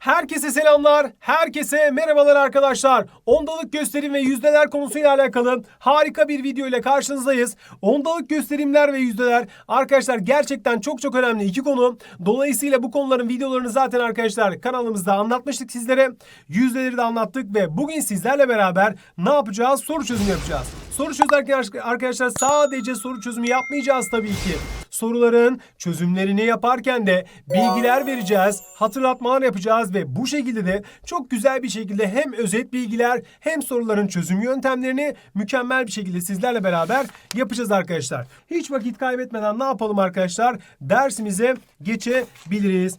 Herkese selamlar, herkese merhabalar arkadaşlar. Ondalık gösterim ve yüzdeler konusuyla alakalı harika bir video ile karşınızdayız. Ondalık gösterimler ve yüzdeler arkadaşlar gerçekten çok çok önemli iki konu. Dolayısıyla bu konuların videolarını zaten arkadaşlar kanalımızda anlatmıştık sizlere. Yüzdeleri de anlattık ve bugün sizlerle beraber ne yapacağız? Soru çözümü yapacağız. Soru çözerken arkadaşlar sadece soru çözümü yapmayacağız tabii ki. Soruların çözümlerini yaparken de bilgiler vereceğiz, hatırlatmalar yapacağız ve bu şekilde de çok güzel bir şekilde hem özet bilgiler hem soruların çözüm yöntemlerini mükemmel bir şekilde sizlerle beraber yapacağız arkadaşlar. Hiç vakit kaybetmeden ne yapalım arkadaşlar? Dersimize geçebiliriz.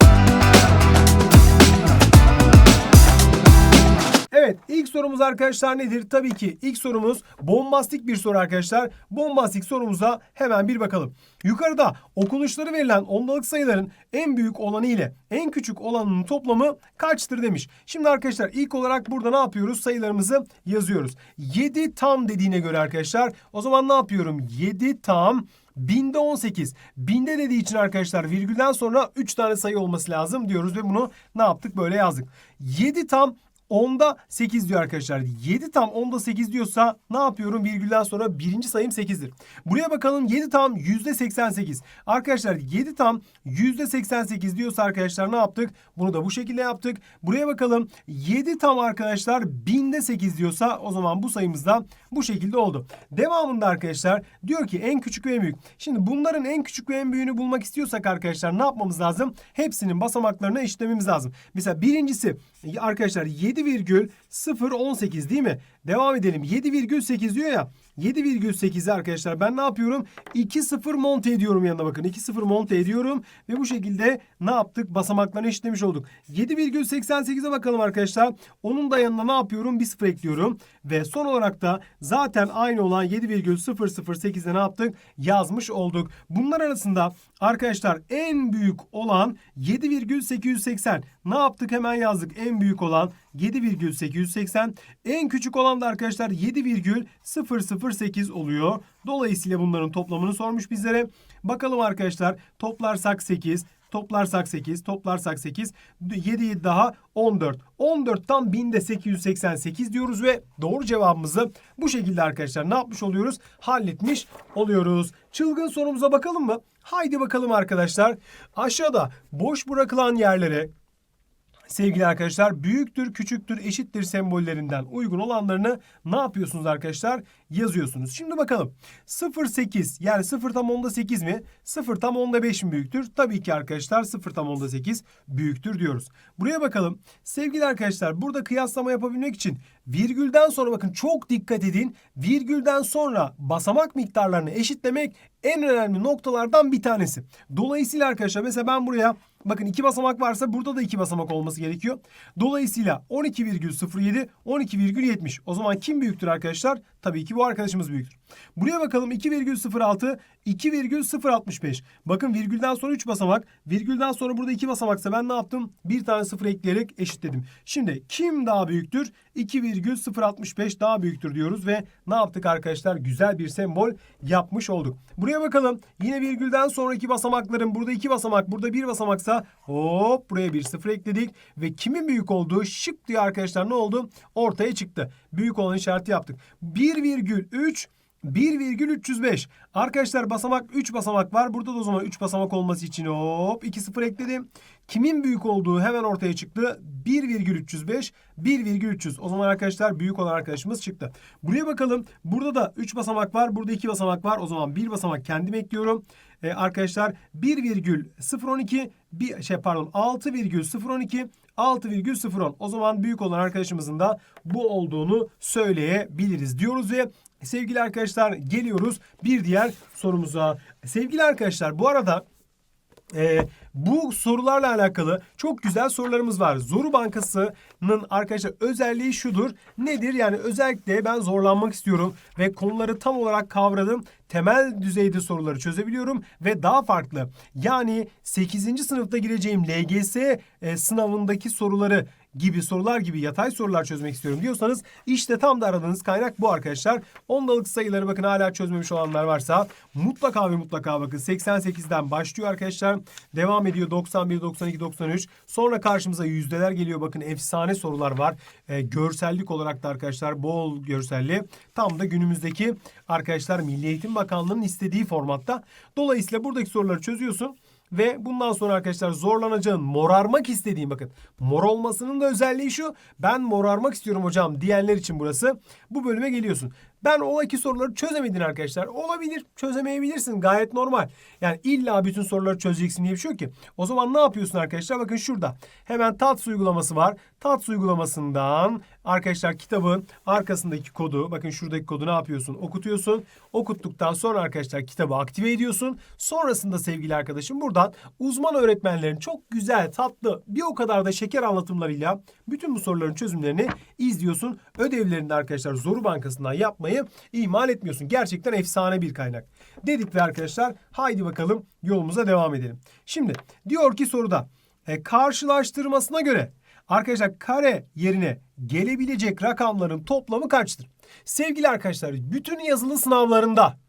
Evet ilk sorumuz arkadaşlar nedir? Tabii ki ilk sorumuz bombastik bir soru arkadaşlar. Bombastik sorumuza hemen bir bakalım. Yukarıda okunuşları verilen ondalık sayıların en büyük olanı ile en küçük olanının toplamı kaçtır demiş. Şimdi arkadaşlar ilk olarak burada ne yapıyoruz? Sayılarımızı yazıyoruz. 7 tam dediğine göre arkadaşlar o zaman ne yapıyorum? 7 tam Binde 18. Binde dediği için arkadaşlar virgülden sonra 3 tane sayı olması lazım diyoruz ve bunu ne yaptık? Böyle yazdık. 7 tam 10'da 8 diyor arkadaşlar. 7 tam 10'da 8 diyorsa ne yapıyorum? Virgülden sonra birinci sayım 8'dir. Buraya bakalım 7 tam %88. Arkadaşlar 7 tam %88 diyorsa arkadaşlar ne yaptık? Bunu da bu şekilde yaptık. Buraya bakalım 7 tam arkadaşlar binde 8 diyorsa o zaman bu sayımız da bu şekilde oldu. Devamında arkadaşlar diyor ki en küçük ve en büyük. Şimdi bunların en küçük ve en büyüğünü bulmak istiyorsak arkadaşlar ne yapmamız lazım? Hepsinin basamaklarını eşitlememiz lazım. Mesela birincisi arkadaşlar 7,018 değil mi? Devam edelim. 7,8 diyor ya. 7,8'i arkadaşlar ben ne yapıyorum? 2,0 monte ediyorum yanına bakın. 2,0 monte ediyorum ve bu şekilde ne yaptık? Basamaklarını eşitlemiş olduk. 7,88'e bakalım arkadaşlar. Onun da yanına ne yapıyorum? Bir sıfır ekliyorum. Ve son olarak da zaten aynı olan 7,008'de ne yaptık? Yazmış olduk. Bunlar arasında arkadaşlar en büyük olan 7,880. Ne yaptık? Hemen yazdık. En büyük olan 7,880. En küçük olan da arkadaşlar 7,008 oluyor. Dolayısıyla bunların toplamını sormuş bizlere. Bakalım arkadaşlar toplarsak 8, toplarsak 8, toplarsak 8, 7 daha 14. 14 tam 1000'de 888 diyoruz ve doğru cevabımızı bu şekilde arkadaşlar ne yapmış oluyoruz? Halletmiş oluyoruz. Çılgın sorumuza bakalım mı? Haydi bakalım arkadaşlar. Aşağıda boş bırakılan yerlere sevgili arkadaşlar büyüktür, küçüktür, eşittir sembollerinden uygun olanlarını ne yapıyorsunuz arkadaşlar? Yazıyorsunuz. Şimdi bakalım. 0,8 yani 0 tam onda 8 mi? 0 tam onda 5 mi büyüktür? Tabii ki arkadaşlar 0 tam onda 8 büyüktür diyoruz. Buraya bakalım. Sevgili arkadaşlar burada kıyaslama yapabilmek için virgülden sonra bakın çok dikkat edin. Virgülden sonra basamak miktarlarını eşitlemek en önemli noktalardan bir tanesi. Dolayısıyla arkadaşlar mesela ben buraya bakın iki basamak varsa burada da iki basamak olması gerekiyor. Dolayısıyla 12,07 12,70. O zaman kim büyüktür arkadaşlar? Tabii ki bu arkadaşımız büyüktür. Buraya bakalım 2,06 2,065. Bakın virgülden sonra 3 basamak. Virgülden sonra burada 2 basamaksa ben ne yaptım? Bir tane sıfır ekleyerek eşitledim. Şimdi kim daha büyüktür? 2,065 daha büyüktür diyoruz ve ne yaptık arkadaşlar? Güzel bir sembol yapmış olduk. Buraya bakalım. Yine virgülden sonraki basamakların burada 2 basamak, burada 1 basamaksa hop buraya bir sıfır ekledik ve kimin büyük olduğu şık diye arkadaşlar ne oldu? Ortaya çıktı. Büyük olan işareti yaptık. 1,3 1,305. Arkadaşlar basamak 3 basamak var. Burada da o zaman 3 basamak olması için hop 2 sıfır ekledim. Kimin büyük olduğu hemen ortaya çıktı. 1,305 1,300. O zaman arkadaşlar büyük olan arkadaşımız çıktı. Buraya bakalım. Burada da 3 basamak var. Burada 2 basamak var. O zaman 1 basamak kendim ekliyorum. Ee, arkadaşlar 1,012 bir şey pardon 6,012 6,010. O zaman büyük olan arkadaşımızın da bu olduğunu söyleyebiliriz diyoruz ve sevgili arkadaşlar geliyoruz bir diğer sorumuza. Sevgili arkadaşlar bu arada e, bu sorularla alakalı çok güzel sorularımız var. Zoru Bankası'nın arkadaşlar özelliği şudur. Nedir? Yani özellikle ben zorlanmak istiyorum ve konuları tam olarak kavradım. Temel düzeyde soruları çözebiliyorum ve daha farklı. Yani 8. sınıfta gireceğim LGS e, sınavındaki soruları gibi sorular gibi yatay sorular çözmek istiyorum diyorsanız işte tam da aradığınız kaynak bu arkadaşlar. Ondalık sayıları bakın hala çözmemiş olanlar varsa mutlaka ve mutlaka bakın 88'den başlıyor arkadaşlar. Devam devam ediyor 91, 92, 93. Sonra karşımıza yüzdeler geliyor. Bakın efsane sorular var. Ee, görsellik olarak da arkadaşlar bol görselli. Tam da günümüzdeki arkadaşlar Milli Eğitim Bakanlığı'nın istediği formatta. Dolayısıyla buradaki soruları çözüyorsun. Ve bundan sonra arkadaşlar zorlanacağın, morarmak istediğin bakın. Mor olmasının da özelliği şu. Ben morarmak istiyorum hocam diyenler için burası. Bu bölüme geliyorsun. Ben o iki soruları çözemedin arkadaşlar. Olabilir. Çözemeyebilirsin. Gayet normal. Yani illa bütün soruları çözeceksin diye bir şey yok ki. O zaman ne yapıyorsun arkadaşlar? Bakın şurada. Hemen TATS uygulaması var. TATS uygulamasından arkadaşlar kitabın arkasındaki kodu bakın şuradaki kodu ne yapıyorsun? Okutuyorsun. Okuttuktan sonra arkadaşlar kitabı aktive ediyorsun. Sonrasında sevgili arkadaşım buradan uzman öğretmenlerin çok güzel, tatlı, bir o kadar da şeker anlatımlarıyla bütün bu soruların çözümlerini izliyorsun. Ödevlerini de arkadaşlar Zoru Bankası'ndan yapmayı ihmal etmiyorsun. Gerçekten efsane bir kaynak. Dedik ve arkadaşlar haydi bakalım yolumuza devam edelim. Şimdi diyor ki soruda e, karşılaştırmasına göre arkadaşlar kare yerine gelebilecek rakamların toplamı kaçtır? Sevgili arkadaşlar bütün yazılı sınavlarında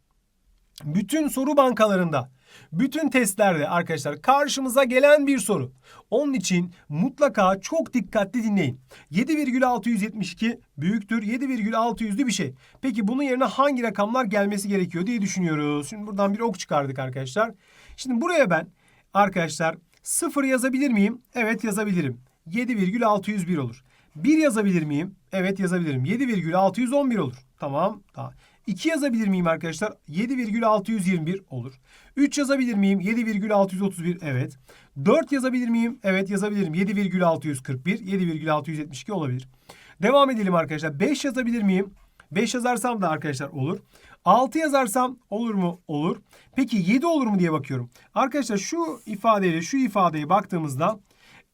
bütün soru bankalarında bütün testlerde arkadaşlar karşımıza gelen bir soru. Onun için mutlaka çok dikkatli dinleyin. 7,672 büyüktür 7,600'lü bir şey. Peki bunun yerine hangi rakamlar gelmesi gerekiyor diye düşünüyoruz. Şimdi buradan bir ok çıkardık arkadaşlar. Şimdi buraya ben arkadaşlar 0 yazabilir miyim? Evet yazabilirim. 7,601 olur. 1 yazabilir miyim? Evet yazabilirim. 7,611 olur. Tamam. Tamam. 2 yazabilir miyim arkadaşlar? 7,621 olur. 3 yazabilir miyim? 7,631 evet. 4 yazabilir miyim? Evet yazabilirim. 7,641, 7,672 olabilir. Devam edelim arkadaşlar. 5 yazabilir miyim? 5 yazarsam da arkadaşlar olur. 6 yazarsam olur mu? Olur. Peki 7 olur mu diye bakıyorum. Arkadaşlar şu ifadeyle şu ifadeye baktığımızda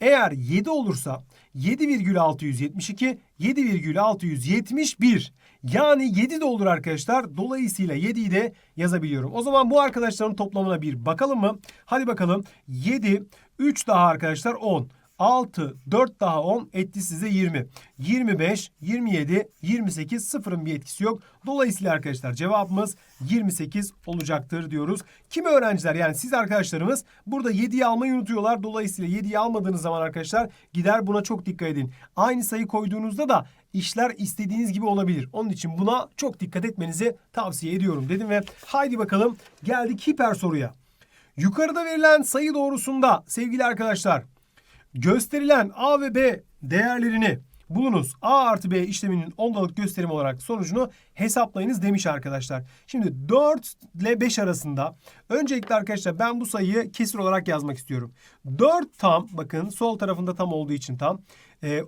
eğer 7 olursa 7,672, 7,671 yani 7 de olur arkadaşlar. Dolayısıyla 7'yi de yazabiliyorum. O zaman bu arkadaşların toplamına bir bakalım mı? Hadi bakalım. 7, 3 daha arkadaşlar 10. 6, 4 daha 10 etti size 20. 25, 27, 28 sıfırın bir etkisi yok. Dolayısıyla arkadaşlar cevabımız 28 olacaktır diyoruz. Kim öğrenciler yani siz arkadaşlarımız burada 7'yi almayı unutuyorlar. Dolayısıyla 7'yi almadığınız zaman arkadaşlar gider buna çok dikkat edin. Aynı sayı koyduğunuzda da işler istediğiniz gibi olabilir. Onun için buna çok dikkat etmenizi tavsiye ediyorum dedim ve haydi bakalım geldik hiper soruya. Yukarıda verilen sayı doğrusunda sevgili arkadaşlar gösterilen A ve B değerlerini bulunuz. A artı B işleminin ondalık gösterim olarak sonucunu hesaplayınız demiş arkadaşlar. Şimdi 4 ile 5 arasında öncelikle arkadaşlar ben bu sayıyı kesir olarak yazmak istiyorum. 4 tam bakın sol tarafında tam olduğu için tam.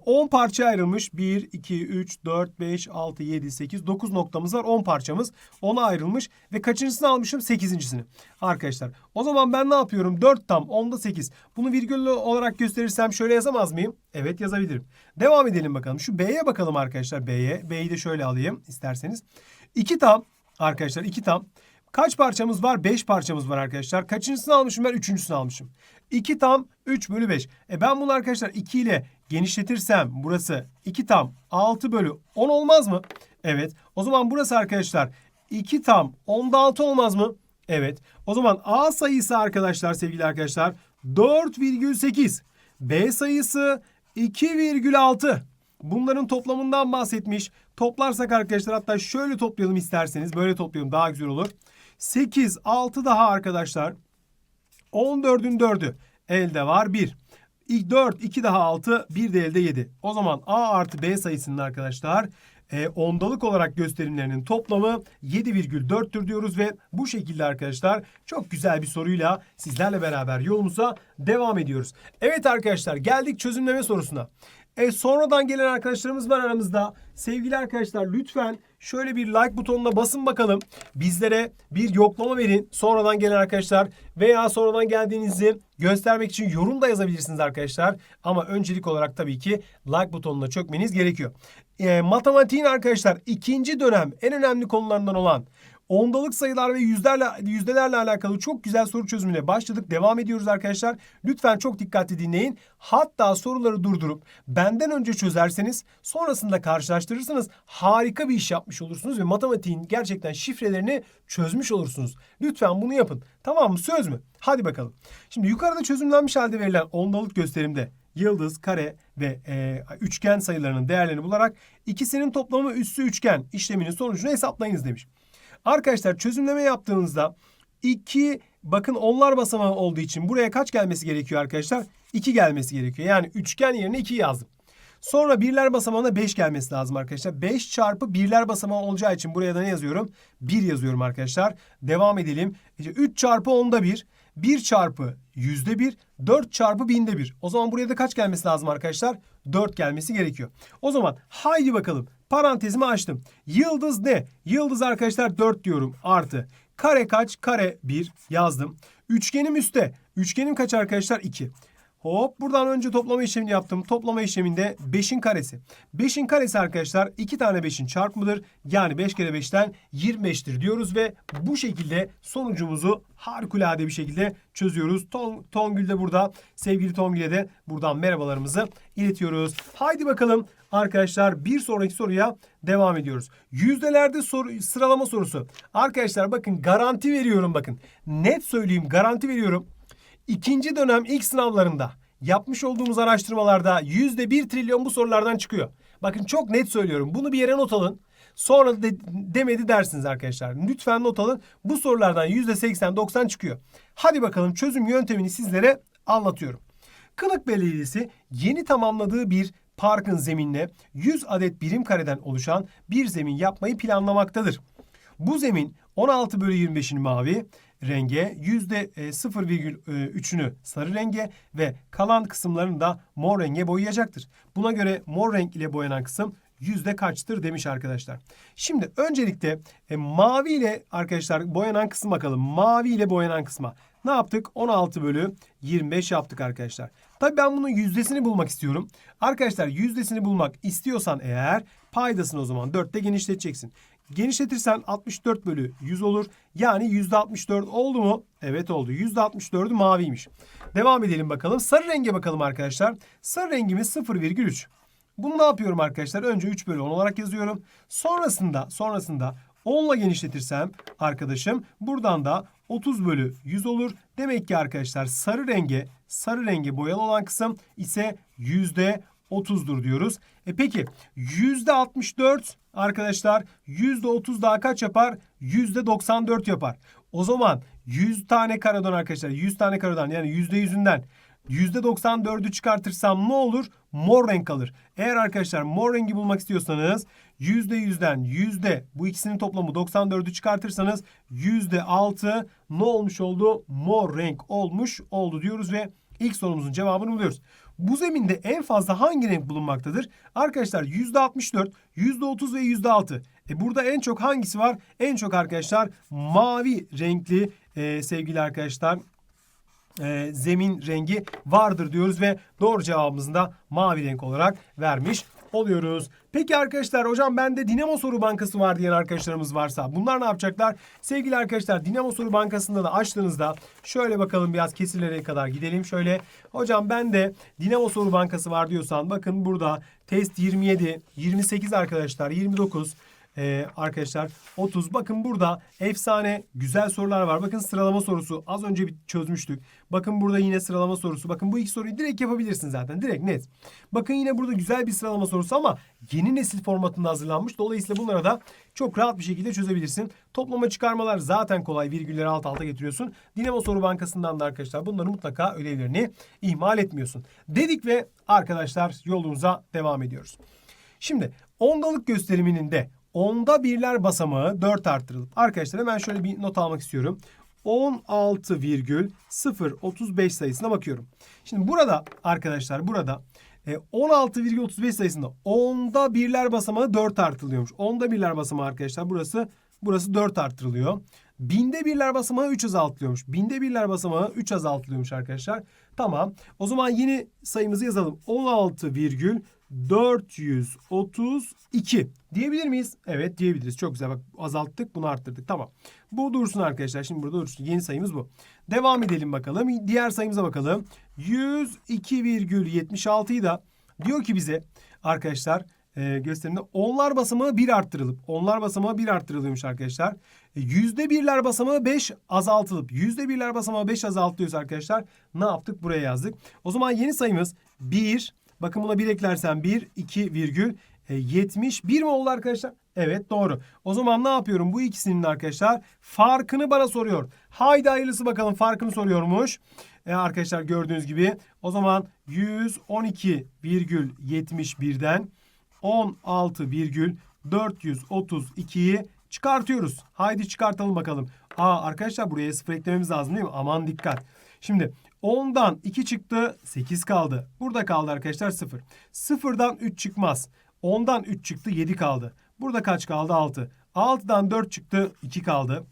10 parça ayrılmış. 1, 2, 3, 4, 5, 6, 7, 8, 9 noktamız var. 10 parçamız 10'a ayrılmış. Ve kaçıncısını almışım? 8.sini. Arkadaşlar o zaman ben ne yapıyorum? 4 tam 10'da 8. Bunu virgüllü olarak gösterirsem şöyle yazamaz mıyım? Evet yazabilirim. Devam edelim bakalım. Şu B'ye bakalım arkadaşlar B'ye. B'yi de şöyle alayım isterseniz. 2 tam arkadaşlar 2 tam. Kaç parçamız var? 5 parçamız var arkadaşlar. Kaçıncısını almışım ben? Üçüncüsünü almışım. 2 tam 3 bölü 5. E ben bunu arkadaşlar 2 ile genişletirsem burası 2 tam 6 bölü 10 olmaz mı? Evet. O zaman burası arkadaşlar 2 tam 10'da 6 olmaz mı? Evet. O zaman A sayısı arkadaşlar sevgili arkadaşlar 4,8. B sayısı 2,6. Bunların toplamından bahsetmiş. Toplarsak arkadaşlar hatta şöyle toplayalım isterseniz. Böyle toplayalım daha güzel olur. 8, 6 daha arkadaşlar. 14'ün 4'ü elde var 1. 4, 2 daha 6, 1 de elde 7. O zaman A artı B sayısının arkadaşlar e, ondalık olarak gösterimlerinin toplamı 7,4'tür diyoruz ve bu şekilde arkadaşlar çok güzel bir soruyla sizlerle beraber yolumuza devam ediyoruz. Evet arkadaşlar geldik çözümleme sorusuna. E, sonradan gelen arkadaşlarımız var aramızda. Sevgili arkadaşlar lütfen şöyle bir like butonuna basın bakalım. Bizlere bir yoklama verin. Sonradan gelen arkadaşlar veya sonradan geldiğinizi göstermek için yorum da yazabilirsiniz arkadaşlar. Ama öncelik olarak tabii ki like butonuna çökmeniz gerekiyor. E, matematiğin arkadaşlar ikinci dönem en önemli konularından olan ondalık sayılar ve yüzlerle yüzdelerle alakalı çok güzel soru çözümüne başladık. Devam ediyoruz arkadaşlar. Lütfen çok dikkatli dinleyin. Hatta soruları durdurup benden önce çözerseniz sonrasında karşılaştırırsanız harika bir iş yapmış olursunuz ve matematiğin gerçekten şifrelerini çözmüş olursunuz. Lütfen bunu yapın. Tamam mı? Söz mü? Hadi bakalım. Şimdi yukarıda çözümlenmiş halde verilen ondalık gösterimde yıldız, kare ve e, üçgen sayılarının değerlerini bularak ikisinin toplamı üssü üçgen işleminin sonucunu hesaplayınız demiş. Arkadaşlar çözümleme yaptığınızda 2 bakın onlar basamağı olduğu için buraya kaç gelmesi gerekiyor arkadaşlar? 2 gelmesi gerekiyor. Yani üçgen yerine 2 yazdım. Sonra birler basamağına 5 gelmesi lazım arkadaşlar. 5 çarpı birler basamağı olacağı için buraya da ne yazıyorum? 1 yazıyorum arkadaşlar. Devam edelim. İşte 3 çarpı onda 1. 1 çarpı yüzde 1. 4 çarpı binde 1. O zaman buraya da kaç gelmesi lazım arkadaşlar? 4 gelmesi gerekiyor. O zaman haydi bakalım. Parantezimi açtım. Yıldız ne? Yıldız arkadaşlar 4 diyorum. Artı. Kare kaç? Kare 1 yazdım. Üçgenim üstte. Üçgenim kaç arkadaşlar? 2. Hop buradan önce toplama işlemini yaptım. Toplama işleminde 5'in karesi. 5'in karesi arkadaşlar 2 tane 5'in çarpımıdır. Yani 5 kere 5'ten 25'tir diyoruz ve bu şekilde sonucumuzu harikulade bir şekilde çözüyoruz. Ton, Tongül de burada. Sevgili Tongül'e de buradan merhabalarımızı iletiyoruz. Haydi bakalım arkadaşlar bir sonraki soruya devam ediyoruz. Yüzdelerde soru, sıralama sorusu. Arkadaşlar bakın garanti veriyorum bakın. Net söyleyeyim garanti veriyorum. İkinci dönem ilk sınavlarında yapmış olduğumuz araştırmalarda yüzde bir trilyon bu sorulardan çıkıyor. Bakın çok net söylüyorum. Bunu bir yere not alın. Sonra de, demedi dersiniz arkadaşlar. Lütfen not alın. Bu sorulardan yüzde seksen doksan çıkıyor. Hadi bakalım çözüm yöntemini sizlere anlatıyorum. Kınık Belediyesi yeni tamamladığı bir parkın zeminine 100 adet birim kareden oluşan bir zemin yapmayı planlamaktadır. Bu zemin 16 bölü 25'ini mavi renge, %0,3'ünü sarı renge ve kalan kısımlarını da mor renge boyayacaktır. Buna göre mor renk ile boyanan kısım yüzde kaçtır demiş arkadaşlar. Şimdi öncelikle e, mavi ile arkadaşlar boyanan kısım bakalım. Mavi ile boyanan kısma ne yaptık? 16 bölü 25 yaptık arkadaşlar. Tabii ben bunun yüzdesini bulmak istiyorum. Arkadaşlar yüzdesini bulmak istiyorsan eğer paydasını o zaman 4'te genişleteceksin. Genişletirsen 64 bölü 100 olur. Yani %64 oldu mu? Evet oldu. %64'ü maviymiş. Devam edelim bakalım. Sarı renge bakalım arkadaşlar. Sarı rengimiz 0,3. Bunu ne yapıyorum arkadaşlar? Önce 3 bölü 10 olarak yazıyorum. Sonrasında sonrasında 10 ile genişletirsem arkadaşım buradan da 30 bölü 100 olur. Demek ki arkadaşlar sarı renge sarı renge boyalı olan kısım ise yüzde 30'dur diyoruz. E peki yüzde 64 arkadaşlar yüzde 30 daha kaç yapar? Yüzde 94 yapar. O zaman 100 tane karadan arkadaşlar 100 tane karadan yani yüzde yüzünden %94'ü çıkartırsam ne olur? Mor renk kalır. Eğer arkadaşlar mor rengi bulmak istiyorsanız %100'den yüzde bu ikisinin toplamı 94'ü çıkartırsanız %6 ne olmuş oldu? Mor renk olmuş oldu diyoruz ve ilk sorumuzun cevabını buluyoruz. Bu zeminde en fazla hangi renk bulunmaktadır? Arkadaşlar %64, %30 ve %6. E burada en çok hangisi var? En çok arkadaşlar mavi renkli e, sevgili arkadaşlar e, zemin rengi vardır diyoruz ve doğru cevabımızı da mavi renk olarak vermiş oluyoruz. Peki arkadaşlar hocam bende Dinamo Soru Bankası var diyen arkadaşlarımız varsa bunlar ne yapacaklar? Sevgili arkadaşlar Dinamo Soru Bankası'nda da açtığınızda şöyle bakalım biraz kesirlere kadar gidelim. Şöyle hocam bende Dinamo Soru Bankası var diyorsan bakın burada test 27, 28 arkadaşlar 29, ee, arkadaşlar 30. Bakın burada efsane güzel sorular var. Bakın sıralama sorusu az önce bir çözmüştük. Bakın burada yine sıralama sorusu. Bakın bu iki soruyu direkt yapabilirsin zaten. Direkt net. Bakın yine burada güzel bir sıralama sorusu ama yeni nesil formatında hazırlanmış. Dolayısıyla bunlara da çok rahat bir şekilde çözebilirsin. Toplama çıkarmalar zaten kolay. Virgülleri alt alta getiriyorsun. Dinamo Soru Bankası'ndan da arkadaşlar bunları mutlaka ödevlerini ihmal etmiyorsun. Dedik ve arkadaşlar yolumuza devam ediyoruz. Şimdi ondalık gösteriminin de onda birler basamağı 4 arttırılıp arkadaşlar hemen şöyle bir not almak istiyorum. 16,035 sayısına bakıyorum. Şimdi burada arkadaşlar burada 16,35 e, sayısında onda birler basamağı 4 artırılıyormuş. Onda birler basamağı arkadaşlar burası burası 4 artırılıyor. Binde birler basamağı 3 azaltılıyormuş. Binde birler basamağı 3 azaltılıyormuş arkadaşlar. Tamam. O zaman yeni sayımızı yazalım. 16,432 diyebilir miyiz? Evet diyebiliriz. Çok güzel. Bak azalttık bunu arttırdık. Tamam. Bu dursun arkadaşlar. Şimdi burada dursun. Yeni sayımız bu. Devam edelim bakalım. Diğer sayımıza bakalım. 102,76'yı da diyor ki bize arkadaşlar e, gösterimde onlar basamağı 1 arttırılıp onlar basamağı 1 arttırılıyormuş arkadaşlar. E, Yüzde birler basamağı 5 azaltılıp yüzde birler basamağı 5 azaltıyoruz arkadaşlar. Ne yaptık? Buraya yazdık. O zaman yeni sayımız 1. Bakın buna 1 eklersen 1, 2 virgül e, 71 mi oldu arkadaşlar? Evet doğru. O zaman ne yapıyorum? Bu ikisinin arkadaşlar farkını bana soruyor. Haydi hayırlısı bakalım farkını soruyormuş. E, arkadaşlar gördüğünüz gibi o zaman 112,71'den 16,432'yi çıkartıyoruz. Haydi çıkartalım bakalım. Aa arkadaşlar buraya sıfır eklememiz lazım değil mi? Aman dikkat. Şimdi 10'dan 2 çıktı 8 kaldı. Burada kaldı arkadaşlar 0. 0'dan 3 çıkmaz. 10'dan 3 çıktı 7 kaldı. Burada kaç kaldı? 6. 6'dan 4 çıktı 2 kaldı.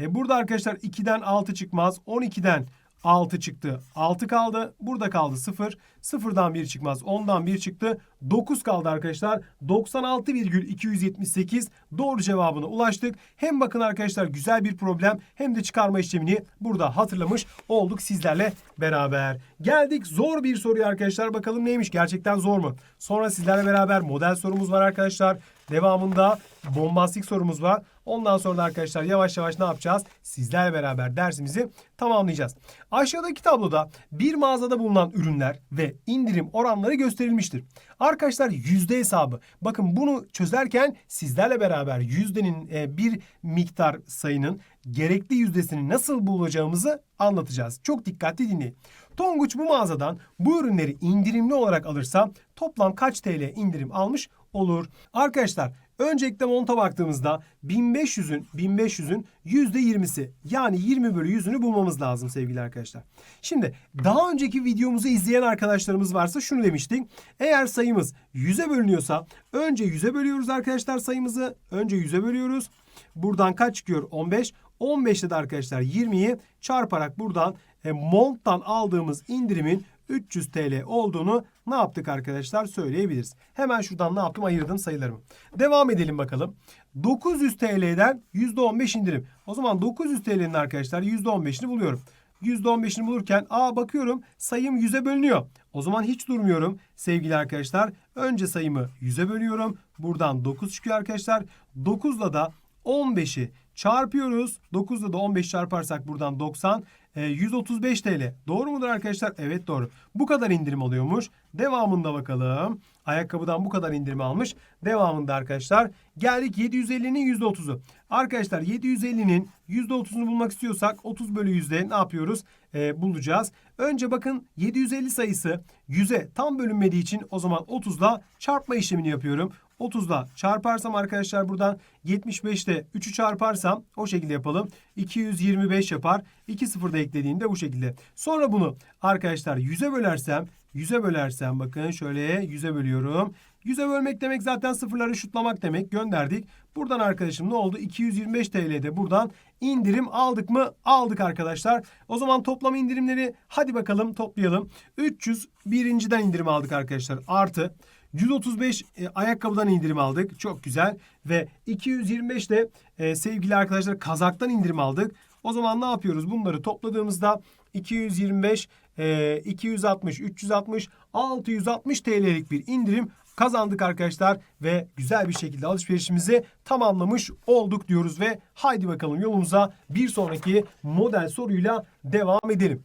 E burada arkadaşlar 2'den 6 çıkmaz. 12'den 6 çıktı. 6 kaldı. Burada kaldı 0. 0'dan 1 çıkmaz. 10'dan 1 çıktı. 9 kaldı arkadaşlar. 96,278 doğru cevabına ulaştık. Hem bakın arkadaşlar güzel bir problem hem de çıkarma işlemini burada hatırlamış olduk sizlerle beraber. Geldik zor bir soruya arkadaşlar. Bakalım neymiş? Gerçekten zor mu? Sonra sizlerle beraber model sorumuz var arkadaşlar. Devamında bombastik sorumuz var. Ondan sonra da arkadaşlar yavaş yavaş ne yapacağız? Sizlerle beraber dersimizi tamamlayacağız. Aşağıdaki tabloda bir mağazada bulunan ürünler ve indirim oranları gösterilmiştir. Arkadaşlar yüzde hesabı. Bakın bunu çözerken sizlerle beraber yüzdenin e, bir miktar sayının gerekli yüzdesini nasıl bulacağımızı anlatacağız. Çok dikkatli dinleyin. Tonguç bu mağazadan bu ürünleri indirimli olarak alırsa toplam kaç TL indirim almış olur? Arkadaşlar öncelikle monta baktığımızda 1500'ün 1500'ün %20'si yani 20 bölü 100'ünü bulmamız lazım sevgili arkadaşlar. Şimdi daha önceki videomuzu izleyen arkadaşlarımız varsa şunu demiştik. Eğer sayımız 100'e bölünüyorsa önce 100'e bölüyoruz arkadaşlar sayımızı. Önce 100'e bölüyoruz. Buradan kaç çıkıyor? 15. 15'te de arkadaşlar 20'yi çarparak buradan e, Mont'tan aldığımız indirimin 300 TL olduğunu ne yaptık arkadaşlar söyleyebiliriz. Hemen şuradan ne yaptım ayırdım sayılarımı. Devam edelim bakalım. 900 TL'den %15 indirim. O zaman 900 TL'nin arkadaşlar %15'ini buluyorum. %15'ini bulurken aa bakıyorum sayım 100'e bölünüyor. O zaman hiç durmuyorum sevgili arkadaşlar. Önce sayımı 100'e bölüyorum. Buradan 9 çıkıyor arkadaşlar. 9'la da 15'i çarpıyoruz. 9'la da 15 çarparsak buradan 90. E, 135 TL. Doğru mudur arkadaşlar? Evet doğru. Bu kadar indirim oluyormuş. Devamında bakalım. Ayakkabıdan bu kadar indirim almış. Devamında arkadaşlar geldik 750'nin %30'u. Arkadaşlar 750'nin %30'unu bulmak istiyorsak 30 bölü yüzde ne yapıyoruz? Ee, bulacağız. Önce bakın 750 sayısı 100'e tam bölünmediği için o zaman 30'la çarpma işlemini yapıyorum. 30'la çarparsam arkadaşlar buradan 75'te 3'ü çarparsam o şekilde yapalım. 225 yapar. 2 sıfır da eklediğimde bu şekilde. Sonra bunu arkadaşlar 100'e bölersem 100'e bölersem bakın şöyle 100'e bölüyorum. 100'e bölmek demek zaten sıfırları şutlamak demek. Gönderdik. Buradan arkadaşım ne oldu? 225 TL'de buradan indirim aldık mı? Aldık arkadaşlar. O zaman toplam indirimleri hadi bakalım toplayalım. 300 birinciden indirim aldık arkadaşlar. Artı 135 e, ayakkabıdan indirim aldık. Çok güzel. Ve 225 de e, sevgili arkadaşlar kazaktan indirim aldık. O zaman ne yapıyoruz? Bunları topladığımızda 225, e, 260, 360, 660 TL'lik bir indirim kazandık arkadaşlar ve güzel bir şekilde alışverişimizi tamamlamış olduk diyoruz ve haydi bakalım yolumuza bir sonraki model soruyla devam edelim.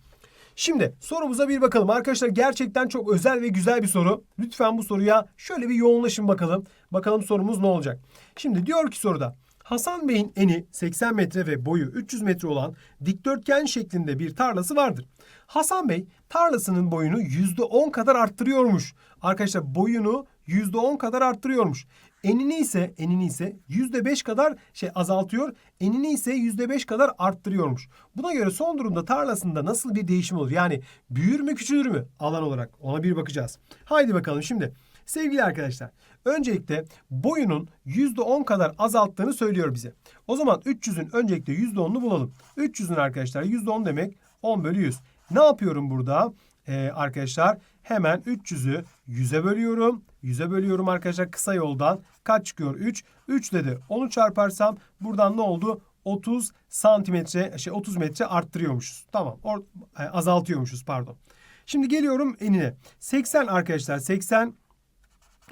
Şimdi sorumuza bir bakalım. Arkadaşlar gerçekten çok özel ve güzel bir soru. Lütfen bu soruya şöyle bir yoğunlaşın bakalım. Bakalım sorumuz ne olacak? Şimdi diyor ki soruda Hasan Bey'in eni 80 metre ve boyu 300 metre olan dikdörtgen şeklinde bir tarlası vardır. Hasan Bey tarlasının boyunu %10 kadar arttırıyormuş. Arkadaşlar boyunu %10 kadar arttırıyormuş. Enini ise enini ise %5 kadar şey azaltıyor. Enini ise %5 kadar arttırıyormuş. Buna göre son durumda tarlasında nasıl bir değişim olur? Yani büyür mü küçülür mü alan olarak? Ona bir bakacağız. Haydi bakalım şimdi. Sevgili arkadaşlar, öncelikle boyunun %10 kadar azalttığını söylüyor bize. O zaman 300'ün öncelikle %10'unu bulalım. 300'ün arkadaşlar %10 demek 10 bölü 100. Ne yapıyorum burada? e, arkadaşlar hemen 300'ü 100'e bölüyorum. 100'e bölüyorum arkadaşlar kısa yoldan. Kaç çıkıyor? 3. 3 dedi. Onu çarparsam buradan ne oldu? 30 santimetre, şey 30 metre arttırıyormuşuz. Tamam. Or, e, azaltıyormuşuz pardon. Şimdi geliyorum enine. 80 arkadaşlar 80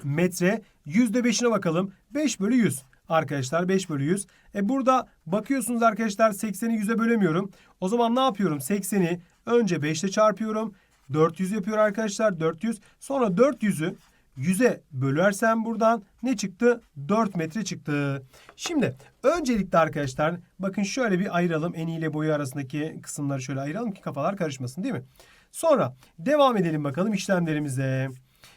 metre yüzde beşine bakalım. 5 bölü 100 arkadaşlar 5 bölü 100. E burada bakıyorsunuz arkadaşlar 80'i 100'e bölemiyorum. O zaman ne yapıyorum? 80'i önce 5 ile çarpıyorum. 400 yapıyor arkadaşlar 400. Sonra 400'ü 100'e bölersem buradan ne çıktı? 4 metre çıktı. Şimdi öncelikle arkadaşlar bakın şöyle bir ayıralım. Eni ile boyu arasındaki kısımları şöyle ayıralım ki kafalar karışmasın değil mi? Sonra devam edelim bakalım işlemlerimize.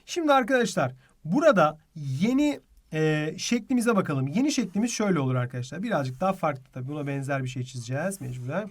Şimdi arkadaşlar burada yeni e, şeklimize bakalım. Yeni şeklimiz şöyle olur arkadaşlar. Birazcık daha farklı tabii. Buna benzer bir şey çizeceğiz mecburen.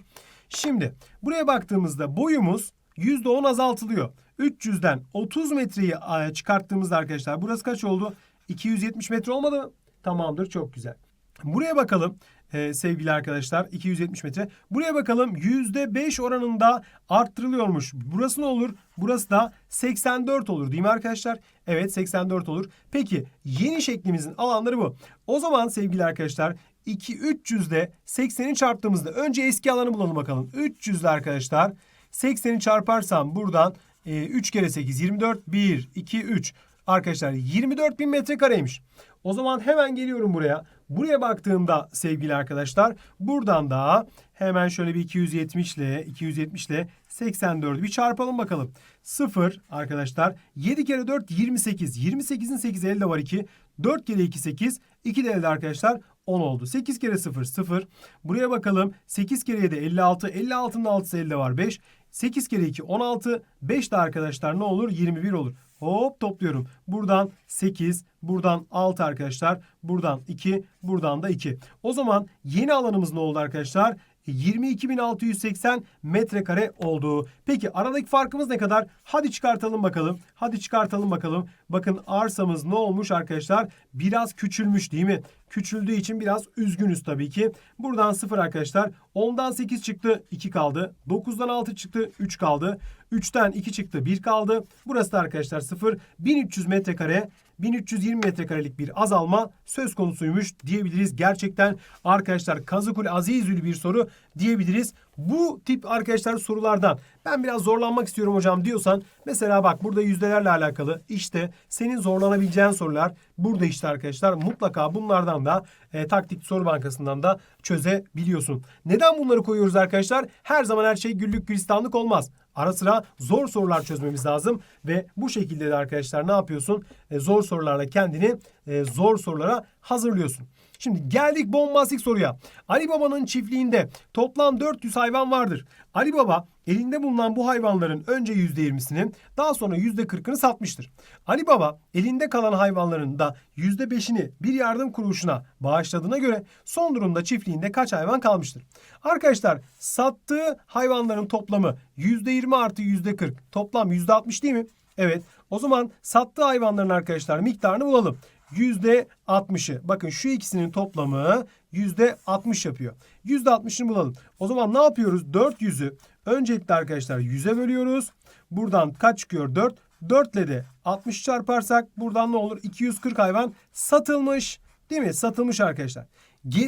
Şimdi buraya baktığımızda boyumuz %10 azaltılıyor. 300'den 30 metreyi e, çıkarttığımızda arkadaşlar burası kaç oldu? 270 metre olmadı mı? Tamamdır çok güzel. Buraya bakalım e, sevgili arkadaşlar 270 metre. Buraya bakalım %5 oranında arttırılıyormuş. Burası ne olur? Burası da 84 olur değil mi arkadaşlar? Evet 84 olur. Peki yeni şeklimizin alanları bu. O zaman sevgili arkadaşlar 2 300'de 80'i çarptığımızda önce eski alanı bulalım bakalım. 300'de arkadaşlar 80'i çarparsam buradan e, 3 kere 8 24 1 2 3 arkadaşlar 24 bin metrekareymiş. O zaman hemen geliyorum buraya. Buraya baktığımda sevgili arkadaşlar buradan da hemen şöyle bir 270 ile 270 ile 84'ü bir çarpalım bakalım. 0 arkadaşlar 7 kere 4 28. 28'in 8 elde var 2. 4 kere 2 8. 2 de elde arkadaşlar 10 oldu. 8 kere 0 0. Buraya bakalım. 8 kere 7 56. 56'nın 6'sı elde var 5. 8 kere 2 16. 5 de arkadaşlar ne olur? 21 olur. Hop topluyorum. Buradan 8, buradan 6 arkadaşlar. Buradan 2, buradan da 2. O zaman yeni alanımız ne oldu arkadaşlar? 22.680 metrekare oldu. Peki aradaki farkımız ne kadar? Hadi çıkartalım bakalım. Hadi çıkartalım bakalım. Bakın arsamız ne olmuş arkadaşlar? Biraz küçülmüş değil mi? Küçüldüğü için biraz üzgünüz tabii ki. Buradan 0 arkadaşlar. 10'dan 8 çıktı 2 kaldı. 9'dan 6 çıktı 3 kaldı. 3'ten 2 çıktı 1 kaldı. Burası da arkadaşlar 0. 1300 metrekare 1320 metrekarelik bir azalma söz konusuymuş diyebiliriz. Gerçekten arkadaşlar kazıkul azizül bir soru diyebiliriz. Bu tip arkadaşlar sorulardan ben biraz zorlanmak istiyorum hocam diyorsan mesela bak burada yüzdelerle alakalı işte senin zorlanabileceğin sorular burada işte arkadaşlar mutlaka bunlardan da e, taktik soru bankasından da çözebiliyorsun. Neden bunları koyuyoruz arkadaşlar? Her zaman her şey güllük gülistanlık olmaz. Ara sıra zor sorular çözmemiz lazım ve bu şekilde de arkadaşlar ne yapıyorsun? E, zor sorularla kendini e, zor sorulara hazırlıyorsun. Şimdi geldik bombastik soruya. Ali Baba'nın çiftliğinde toplam 400 hayvan vardır. Ali Baba elinde bulunan bu hayvanların önce %20'sini daha sonra %40'ını satmıştır. Ali Baba elinde kalan hayvanların da %5'ini bir yardım kuruluşuna bağışladığına göre son durumda çiftliğinde kaç hayvan kalmıştır? Arkadaşlar sattığı hayvanların toplamı %20 artı %40 toplam %60 değil mi? Evet. O zaman sattığı hayvanların arkadaşlar miktarını bulalım. %60'ı. Bakın şu ikisinin toplamı %60 yapıyor. %60'ını bulalım. O zaman ne yapıyoruz? 400'ü öncelikle arkadaşlar 100'e bölüyoruz. Buradan kaç çıkıyor? 4. 4 ile de 60 çarparsak buradan ne olur? 240 hayvan satılmış. Değil mi? Satılmış arkadaşlar.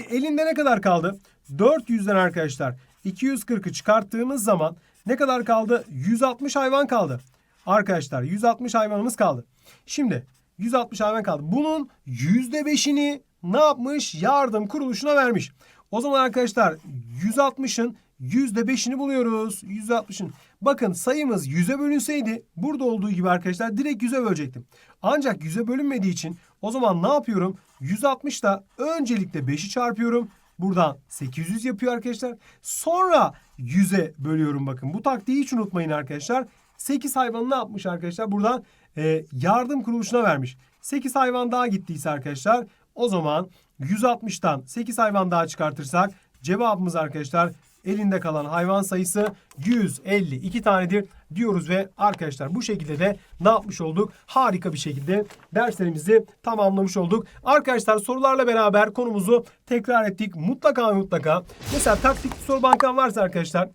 Elinde ne kadar kaldı? 400'den arkadaşlar 240'ı çıkarttığımız zaman ne kadar kaldı? 160 hayvan kaldı. Arkadaşlar 160 hayvanımız kaldı. Şimdi 160 hayvan kaldı. Bunun %5'ini ne yapmış? Yardım kuruluşuna vermiş. O zaman arkadaşlar 160'ın %5'ini buluyoruz. 160'ın. Bakın sayımız 100'e bölünseydi burada olduğu gibi arkadaşlar direkt 100'e bölecektim. Ancak 100'e bölünmediği için o zaman ne yapıyorum? 160'da öncelikle 5'i çarpıyorum. Buradan 800 yapıyor arkadaşlar. Sonra 100'e bölüyorum bakın. Bu taktiği hiç unutmayın arkadaşlar. 8 hayvanı ne yapmış arkadaşlar? Buradan e, yardım kuruluşuna vermiş. 8 hayvan daha gittiyse arkadaşlar o zaman 160'tan 8 hayvan daha çıkartırsak cevabımız arkadaşlar elinde kalan hayvan sayısı 152 tanedir diyoruz ve arkadaşlar bu şekilde de ne yapmış olduk? Harika bir şekilde derslerimizi tamamlamış olduk. Arkadaşlar sorularla beraber konumuzu tekrar ettik. Mutlaka mutlaka mesela taktik soru bankan varsa arkadaşlar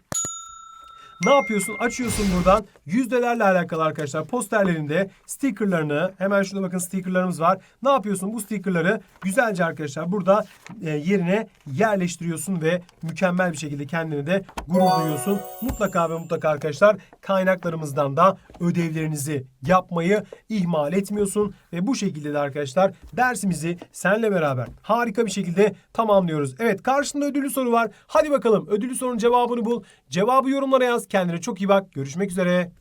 Ne yapıyorsun? Açıyorsun buradan yüzdelerle alakalı arkadaşlar posterlerinde stickerlarını hemen şurada bakın stickerlarımız var. Ne yapıyorsun? Bu stickerları güzelce arkadaşlar burada e, yerine yerleştiriyorsun ve mükemmel bir şekilde kendini de gurur duyuyorsun. Mutlaka ve mutlaka arkadaşlar kaynaklarımızdan da ödevlerinizi yapmayı ihmal etmiyorsun ve bu şekilde de arkadaşlar dersimizi senle beraber harika bir şekilde tamamlıyoruz. Evet karşında ödüllü soru var. Hadi bakalım ödüllü sorunun cevabını bul. Cevabı yorumlara yaz. Kendine çok iyi bak. Görüşmek üzere.